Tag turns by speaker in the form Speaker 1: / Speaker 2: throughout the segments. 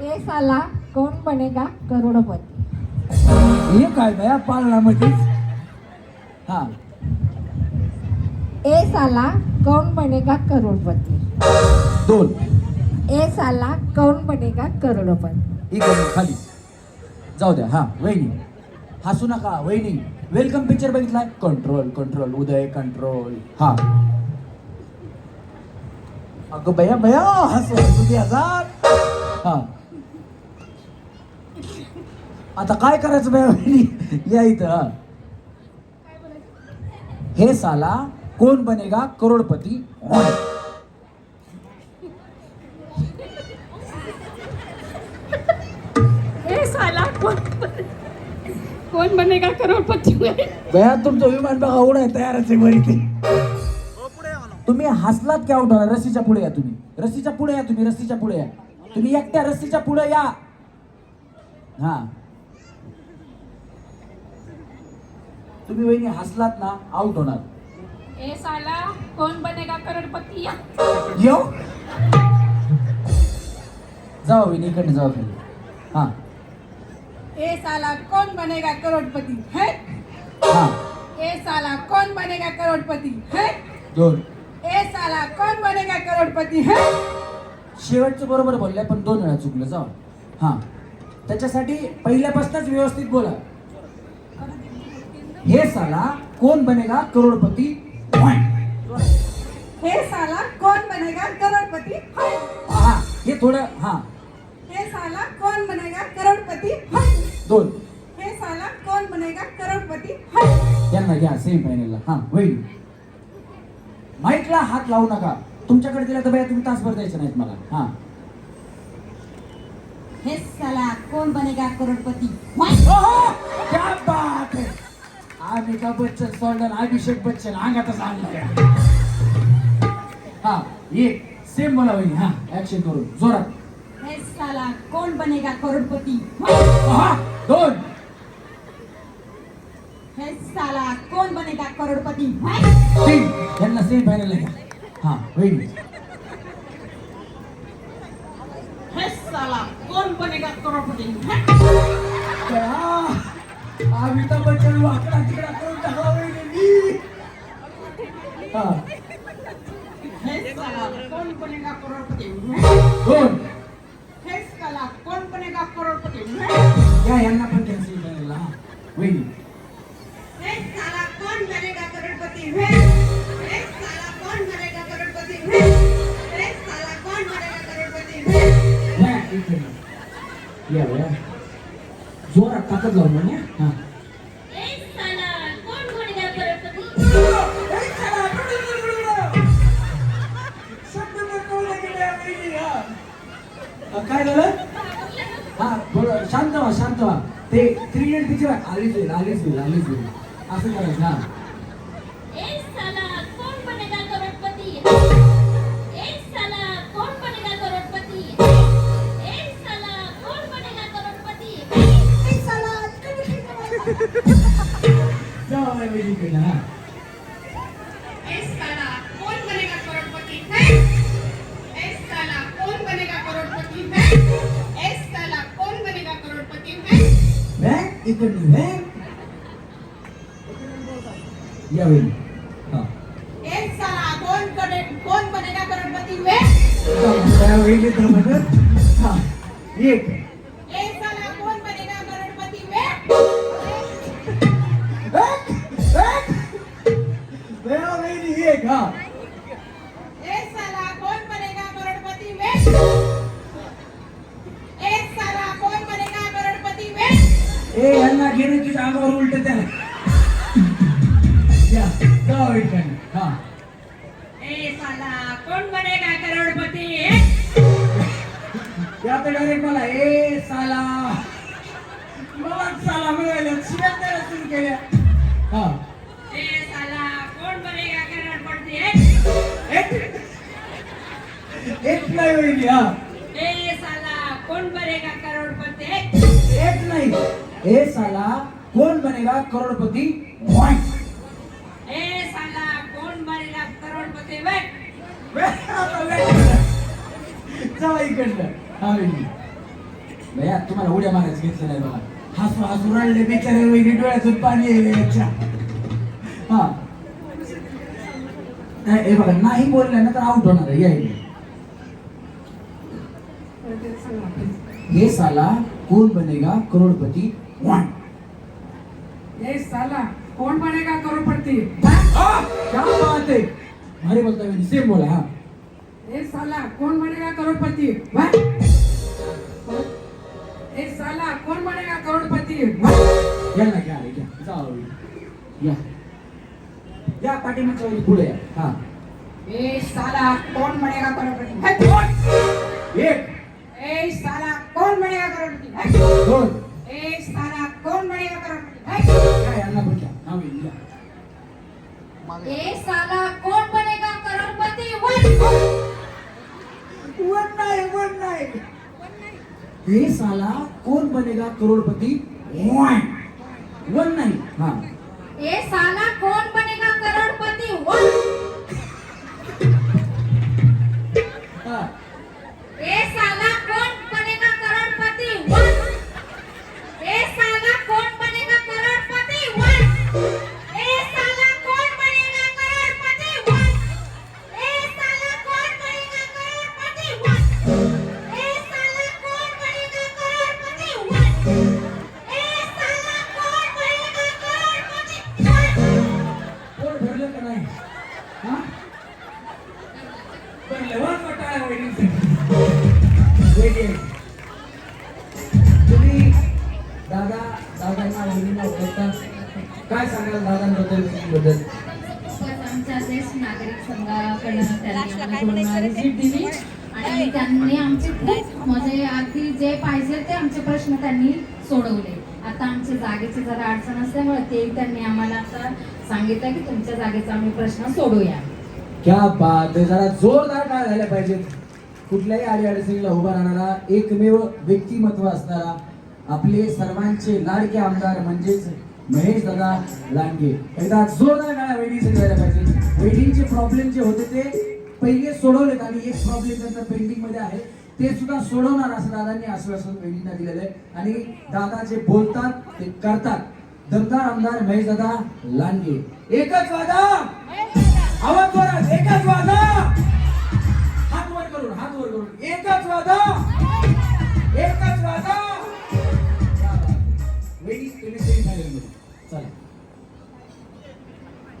Speaker 1: ए साला कौन बनेगा करोडपती?
Speaker 2: हे काय बया पालनामध्येच हा.
Speaker 1: ए साला कौन बनेगा करोडपती?
Speaker 2: दोन.
Speaker 1: ए साला कौन बनेगा करोडपती?
Speaker 2: इकडे खाली. जाऊ द्या हा वहिनी. हसू नका वहिनी. वेलकम पिक्चर बघितलाय? कंट्रोल कंट्रोल उदय कंट्रोल हा. अगं बया बया हसू हसू दे हजार हा. आता काय करायचं बया वहिनी या इथं. हा साला कोण बनेगा करोडपती
Speaker 3: कौन बनेगा करोड़पति
Speaker 2: बया तुमचं विमान बघा उडाय तयारच आहे इथे तुम्ही हसलात की आउट होणार रस्सीच्या पुढे या तुम्ही. रस्सीच्या पुढे या तुम्ही रस्सीच्या पुढे या. तुम्ही एकट्या रस्सीच्या पुढे या. हा. तुम्ही वहिनी हसलात ना आउट होणार.
Speaker 3: ए साला कौन बनेगा करोड़पति
Speaker 2: येऊ? जाऊ वहिनी इकडे जाऊ खाली हा.
Speaker 4: ए साला कौन बनेगा करोड़पति? है?
Speaker 2: हा.
Speaker 4: ए साला कौन बनेगा करोड़पति? है?
Speaker 2: दोन.
Speaker 4: ए साला कौन बनेगा करोड़पति? है?
Speaker 2: शेवटचं बरोबर बोललाय पण दोन वेळा चुकलं जाऊ हा. त्याच्यासाठी पहिल्यापासूनच व्यवस्थित बोला. हे साला कोण बनेगा करोडपती.
Speaker 4: हे साला कौन बनेगा करोड़पति? है
Speaker 2: हा थोडं हा.
Speaker 4: हे साला कौन बनेगा करोड़पति? है
Speaker 2: दोन.
Speaker 4: हे साला कौन बनेगा करोड़पति? है
Speaker 2: यांना घ्या सेम फायनलला हा होईल. माईकला हात लावू नका. तुमच्याकडे दिला तर बाया तुम्ही तासभर द्यायचे नाहीत मला. हा.
Speaker 4: हे साला कौन बनेगा करोड़पति?
Speaker 2: क्या बात है. अमिताभ बच्चन सोडलं अभिषेक बच्चन अंगातच आणलं. हा एक सेम बोला वहिनी हा ऍक्शन करून जोरात.
Speaker 4: हे साला कौन बनेगा करोड़पति?
Speaker 2: हा दोन.
Speaker 4: हे साला कौन बनेगा करोड़पति?
Speaker 2: तीन. यांना सेम फायनल हा
Speaker 4: हे साला कौन बनेगा करोड़पति?
Speaker 2: अमिताभ बच्चन वाकडा तिकडा करून टाकला वहिनी हा
Speaker 4: हे. साला कौन बनेगा करोड़पति हे साला कौन बनेगा करोड़पति.
Speaker 2: या यांना पण फायनलला हा. वहिनी
Speaker 4: साला कौन बनेगा करोड़पति?
Speaker 2: बॅग इकडली बॅग या वहिनी हा।
Speaker 4: हे साला कौन करे कौन बनेगा करोड़पति वे
Speaker 2: जाऊ, त्या वहिनी तर म्हणत हा। एक
Speaker 4: हा
Speaker 2: हे
Speaker 4: साला कौन बनेगा करोड़पति वे साला कौन बनेगा करोड़पति वे
Speaker 2: ए यांना घेणं तुझ्या अंगावर उलट त्याला या इकडे हा.
Speaker 4: साला कौन बनेगा करोड़पति?
Speaker 2: या तर डायरेक्ट मला ए साला. मला साला मिळाल्या शिव्या सुरू केल्या. हा. एक नाही वहिनी हा
Speaker 4: हे साला कौन बनेगा करोड़पति?
Speaker 2: एक नाही. ए साला कोण बनेगा करोडपती? Point.
Speaker 4: हे साला कौन बनेगा करोड़पति? वे
Speaker 2: जाऊ इकडनं. हा भैया तुम्हाला उड्या मारायचं घेतलं नाही बघा. हसू हसू रडले बिचारे वहिनी डोळ्यातून पाणी येईल याच्या हा. हे बघा नाही बोलल्या ना तर आउट होणार आहे या इकडे. हे साला कोण बनेगा करोडपती? वन
Speaker 3: ए साला कौन बनेगा करोड़पति?
Speaker 2: क्या बात है भारी बोलता है सेम बोला हाँ.
Speaker 3: ए साला कौन बनेगा करोड़पति?
Speaker 2: वन
Speaker 3: ए साला कौन बनेगा करोड़पति?
Speaker 2: यांना घ्या रे, घ्या. जाऊ या. या पाठीमागच्या वेळी पुढे या. हा.
Speaker 3: ए साला कौन बनेगा करोड़पति?
Speaker 2: एक.
Speaker 3: ए साला कौन बनेगा करोड़पति?
Speaker 2: दोन.
Speaker 3: ए साला कौन बनेगा करोड़पति?
Speaker 2: या यांना पण घ्या हा वहिनी, या.
Speaker 1: ए साला कोण बनेगा करोडपती? वन
Speaker 2: वन नाही वन नाही. हे साला कौन बनेगा करोड़पति? वन वन नाही. हा.
Speaker 1: ए साला कोण बनेगा करोडपती वन
Speaker 5: देश नागरिक संघाकडनं त्यांनी दिली आणि त्यांनी आमचे खूप म्हणजे अगदी जे पाहिजे ते आमचे प्रश्न त्यांनी सोडवले. आता आमच्या जागेची जरा अडचण असल्यामुळे ते त्यांनी आम्हाला आता सांगितलं की तुमच्या जागेचा आम्ही प्रश्न सोडूया
Speaker 2: क्या बात जरा जोरदार काय झाल्या पाहिजेत कुठल्याही आडी अडचणीला उभा राहणारा एकमेव व्यक्तिमत्व असणारा आपले सर्वांचे लाडके आमदार म्हणजेच महेश दादा लांडगे. एकदा जोरदार काय वहिनीसाठी व्हायला पाहिजे. वेडिंगचे प्रॉब्लेम जे होते ते पहिले सोडवलेत आणि एक प्रॉब्लेम त्यांचा पेंटिंगमध्ये आहे ते सुद्धा सोडवणार असं दादांनी आश्वासन वहिनींना दिलेलं आहे. आणि दादा जे बोलतात ते करतात. दमदार आमदार महेश दादा लांडगे. एकच वादा! आवाज जोरात. एकच वादा! हात वर करून हात वर करून. एकच वादा! चला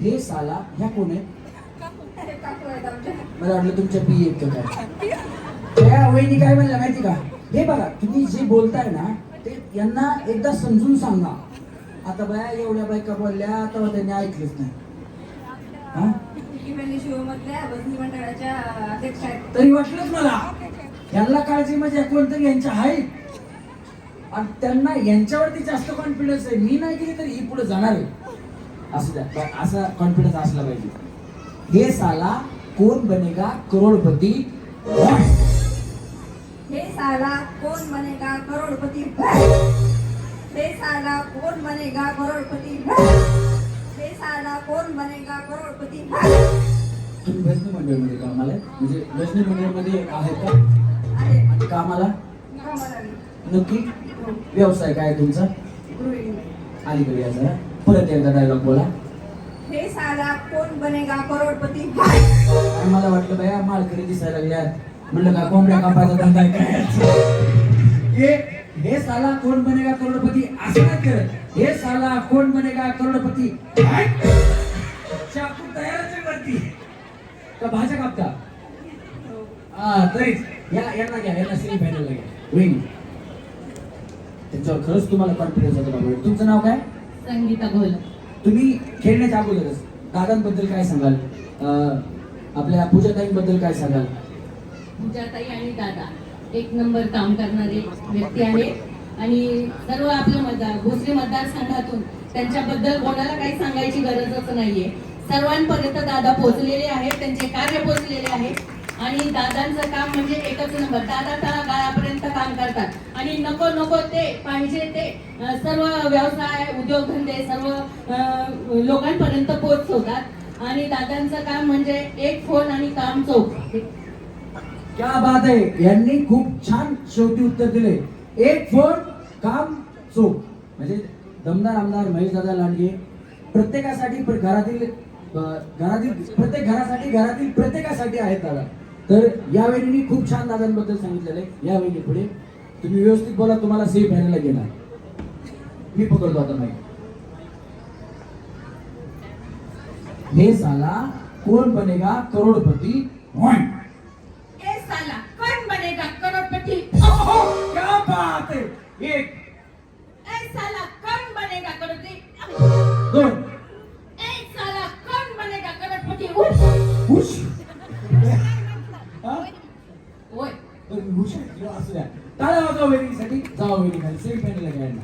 Speaker 2: हे साला ह्या कोण आहे मला वाटलं तुमच्या पी येत काय? त्या वहिनी काय म्हणलं माहिती का? हे बघा तुम्ही जे बोलताय ना ते यांना एकदा समजून सांगा. आता बाया एवढ्या बायका बोलल्या तेव्हा त्यांनी ऐकलंच नाही. हा? तरी वाटलंच मला. यांना काळजी म्हणजे कोणतरी यांच्या आहेत आणि त्यांना यांच्यावरती जास्त कॉन्फिडन्स आहे. मी नाही केली तरी ही पुढे जाणार आहे. असं द्या. पण असा कॉन्फिडन्स असला पाहिजे. हे साला कोण बनेगा करोडपती.
Speaker 4: हे साला कौन बनेगा करोड़पति हे साला कौन बनेगा करोड़पति हे साला कौन बनेगा करोड़पति
Speaker 2: तुम्ही भजनी मंडळमध्ये कामाला आहे? म्हणजे भजनी मंडळमध्ये आहेत का?
Speaker 4: आहे
Speaker 2: आणि कामाला. नक्की? व्यवसाय काय तुमचा?
Speaker 4: गृहिणी.
Speaker 2: अलीकडे या जरा परत एकदा डायलॉग बोला.
Speaker 4: हे साला कौन बनेगा करोड़पति?
Speaker 2: मला वाटलं बाया माळकरी दिसायला लागल्यात म्हणलं का कोंबड्या कापायचा धंदा काय? हे हे साला कोण बनेगा करोडपती? असं नाही करत. हे साला कोण बनेगा करोडपती? चाकू तयारच आहे वरती का भाज्या कापता? हा. तरीच या यांना घ्या यांना सेमी फायनलला घ्या. होईल त्यांच्यावर खरंच तुम्हाला कॉन्फिडन्स होता बाबा तुमचं नाव काय?
Speaker 5: संगीता घोल.
Speaker 2: तुम्ही खेळण्याच्या अगोदरच दादांबद्दल काय सांगाल? आपल्या पूजाताईंबद्दल काय सांगाल?
Speaker 5: पूजाताई आणि दादा एक नंबर काम करणारे व्यक्ती आहे. आणि सर्व आपल्या मतदार भोसरी मतदारसंघातून त्यांच्याबद्दल कोणाला काही सांगायची गरजच नाहीये. सर्वांपर्यंत दादा पोहोचलेले आहेत त्यांचे कार्य पोहोचलेले आहे आणि दादांचं काम म्हणजे एकच नंबर. दादा तळागाळापर्यंत काम करतात. आणि नको नको ते पाहिजे ते सर्व व्यवसाय उद्योगधंदे सर्व लोकांपर्यंत पोहोचवतात. आणि दादांचं काम म्हणजे एक फोन आणि काम चौक.
Speaker 2: क्या बात आहे. यांनी खूप छान शेवटी उत्तर दिले. एक फोन काम चोख म्हणजे दमदार आमदार महेश दादा लांडगे प्रत्येकासाठी घरातील घरातील प्रत्येक घरासाठी घरातील प्रत्येकासाठी आहेत दादा. तर या वहिनी खूप छान दादांबद्दल सांगितलेलं आहे. या वहिनी पुढे. तुम्ही व्यवस्थित बोला तुम्हाला सेफ व्हायला घेणार. मी पकडतो आता माहिती हे साला कोण बनेगा करोडपती? वन.
Speaker 1: ए साला कौन बनेगा करोड़पति?
Speaker 2: ओहो, क्या बात है. एक.
Speaker 1: ए साला कौन बनेगा करोड़पति?
Speaker 2: दोन
Speaker 1: ए साला कौन बनेगा करोड़पति?
Speaker 2: खुशी आहे, असू द्या. टाळ्या वाजवा वेगळीसाठी जावा वेगळी खाली सेमी फायनल घ्यायला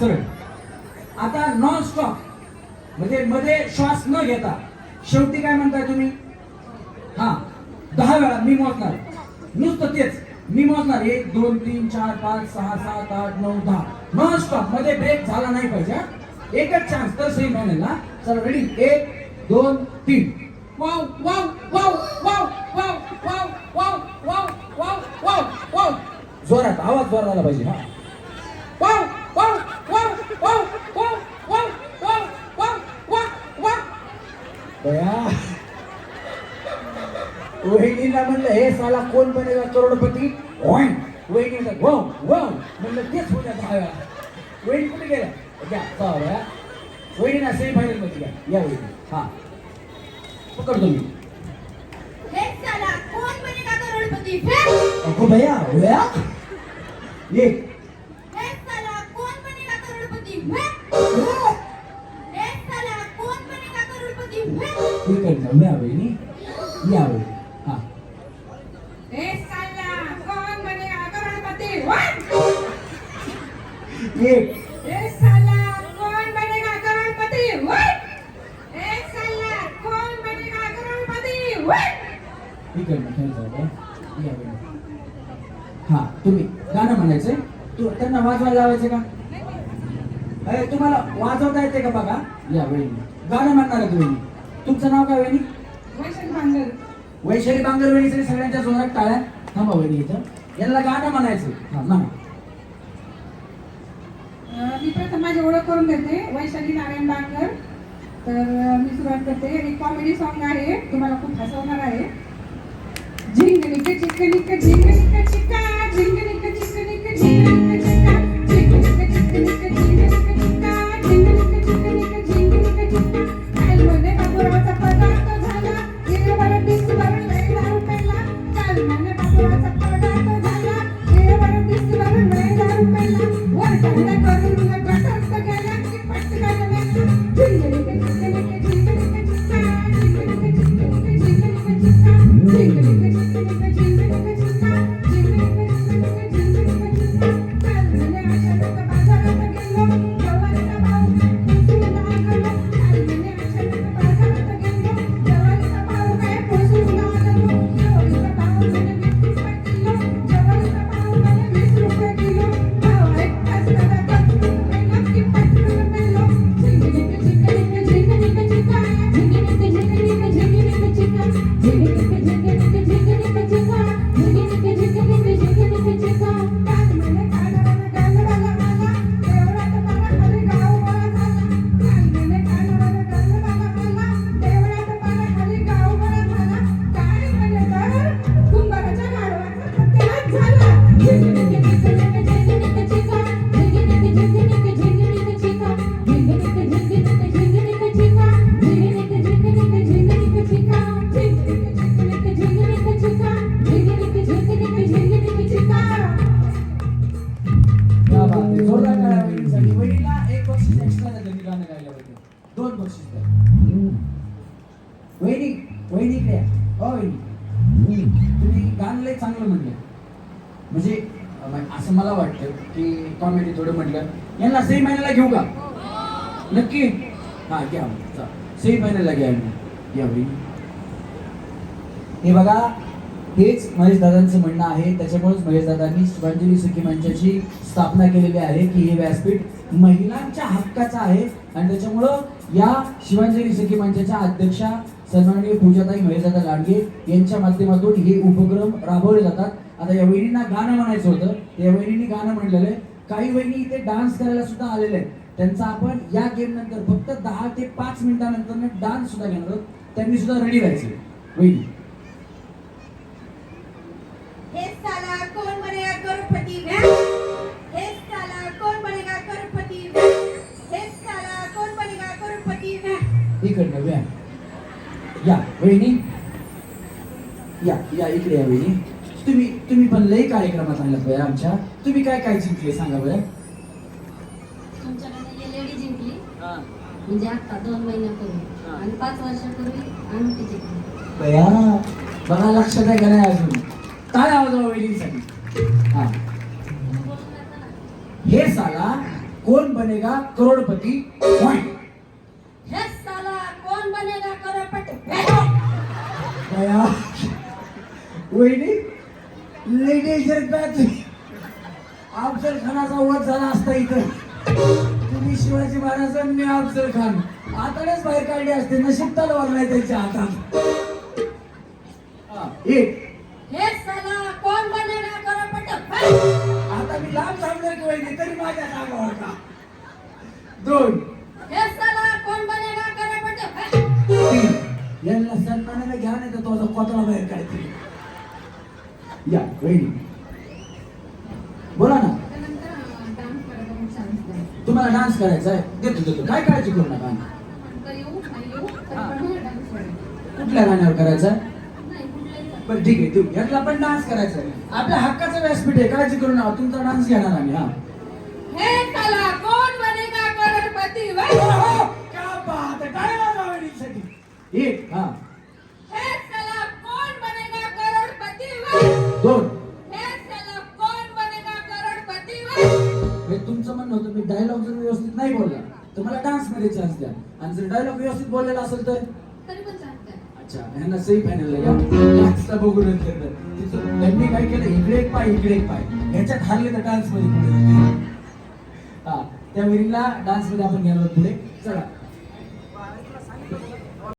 Speaker 2: सरळ. आता नॉन स्टॉप म्हणजे मध्ये श्वास न घेता. शेवटी काय म्हणताय तुम्ही? हा दहा वेळा मी मोजणार. नुसतं तेच. मी मोजणार. एक दोन तीन चार पाच सहा सात आठ नऊ दहा. नॉन स्टॉपमध्ये ब्रेक झाला नाही पाहिजे हा? एकच चान्स तर सेम फायनल ना चला रेडी एक दोन तीन.
Speaker 1: Wow wow wow wow wow wow wow wow wow wow wow
Speaker 2: जोरात. आवाज जोरात आला पाहिजे हा. वहिनीला म्हणलं हे साला कोण बनेगा करोडपती? होईन. वहिनीला व म्हणलं तेच होत्या दहा वेळा वहिनी कुठे गेला त्या वेळा वहिनीला सेमीफायनलमध्ये या वहिनी हा.
Speaker 1: पकड तुम्ही
Speaker 2: अगो भैया होया? एक Yeah. वाजवायला लावायचं का? अरे तुम्हाला वाजवता येते का बघा? या वहिनी गाणं म्हणणार आहे तुम्ही. तुमचं नाव काय वहिनी?
Speaker 1: वैशन भांगर.
Speaker 2: वैशाली बांगर सगळ्यांच्या जोरात टाळ्या. थांबा वहिनी इथं. यांना गाणं म्हणायचं. हा म्हणा.
Speaker 1: मी प्रथम माझी ओळख करून देते. वैशाली नारायण बांगर तर मी सुरुवात करते. एक कॉमेडी सॉन्ग आहे. तुम्हाला खूप हसवणार आहे. झिंग निक झिंग निक झिंग निक चिक निक
Speaker 2: Thank you. नक्की. हा घ्या सेमी फायनलला महिन्याला घ्या यांना. घ्या हे बघा हेच महेश दादांचं म्हणणं आहे. त्याच्यामुळेच महेश दादांनी शुभांजली सुखी मंचाची स्थापना केलेली आहे की हे व्यासपीठ महिलांच्या हक्काचं आहे. आणि त्याच्यामुळं या शिवांजली सखी मंचाच्या अध्यक्षा सन्माननीय पूजाताई महेशदादा लांडगे यांच्या माध्यमातून हे उपक्रम राबवले जातात. आता या वहिनींना गाणं म्हणायचं होतं. या वहिनींनी गाणं म्हणलेलं आहे. काही वहिनी इथे डान्स करायला सुद्धा आलेले आहेत. त्यांचा आपण या गेम नंतर फक्त दहा ते पाच मिनिटानंतर डान्स सुद्धा घेणार आहोत. त्यांनी सुद्धा रेडी व्हायचे
Speaker 4: हे हे हे वह
Speaker 2: इकडनं व्या. या वहिनी. या या इकडे या वहिनी. तुम्ही तुम्ही पण लई कार्यक्रमात बया आमच्या. तुम्ही काय काय जिंकले सांगा बरं
Speaker 5: तुमच्याकडे एलईडी जिंकली म्हणजे आता दोन महिन्यापूर्वी. आणि पाच वर्षापूर्वी जिंकली
Speaker 2: बया बघा लक्षात आहे का नाही अजून? काय आवाज वहिनीसाठी? हा. हे साला कोण बनेगा करोडपती? पॉइंट
Speaker 5: हे साला कोण बनेगा करोडपती?
Speaker 2: बया वहिनी लेडीजर बॅच अफजल खानाचा वध झाला असता इथं तुम्ही शिवाजी महाराज आणि मी अफजल खान आताच बाहेर काढले असते. नशीब तलवार नाही त्यांच्या हातात. हा, एक
Speaker 5: हे साला कोण बनेगा करोडपती वह
Speaker 2: आता मी लांब थांबणार की वहिनी तरी माझ्या जागावर का दोन.
Speaker 5: हे साला कोण बनेगा करोडपती वह
Speaker 2: तीन. यांना सन्मानाने घ्या नाही तर तो कोतळा बाहेर काढतील. या वहिनी. बोला ना
Speaker 5: त्यानंतर डान्स करायचा खूप चान्स द्या
Speaker 2: तुम्हाला डान्स करायचा आहे देतो देतो. काय काळजी करू नका
Speaker 5: करायचा
Speaker 2: कुठल्या गाण्यावर करायचा. बरं ठीक आहे देऊ. यातला पण डान्स करायचा आहे. आपल्या हक्काचं व्यासपीठ आहे काळजी करू नका. तुमचा डान्स घेणार आम्ही हा.
Speaker 5: हे साला कोण बनेगा करोडपती? वह!
Speaker 2: हो, क्या बात है टाळ्या वाजवा वहिनीसाठी एक हा
Speaker 5: हे.
Speaker 2: मध्ये चान्स द्या. आणि जर डायलॉग व्यवस्थित बोललेला असेल तर? अच्छा ह्यांना सही फायनल डान्सला तिचं- त्यांनी काय केलं? इकडे एक पाय इकडे एक पाय. ह्याच्यात हारले तर डान्समध्ये पुढे. हा त्या विरीला डान्समध्ये आपण आहोत पुढे. चला.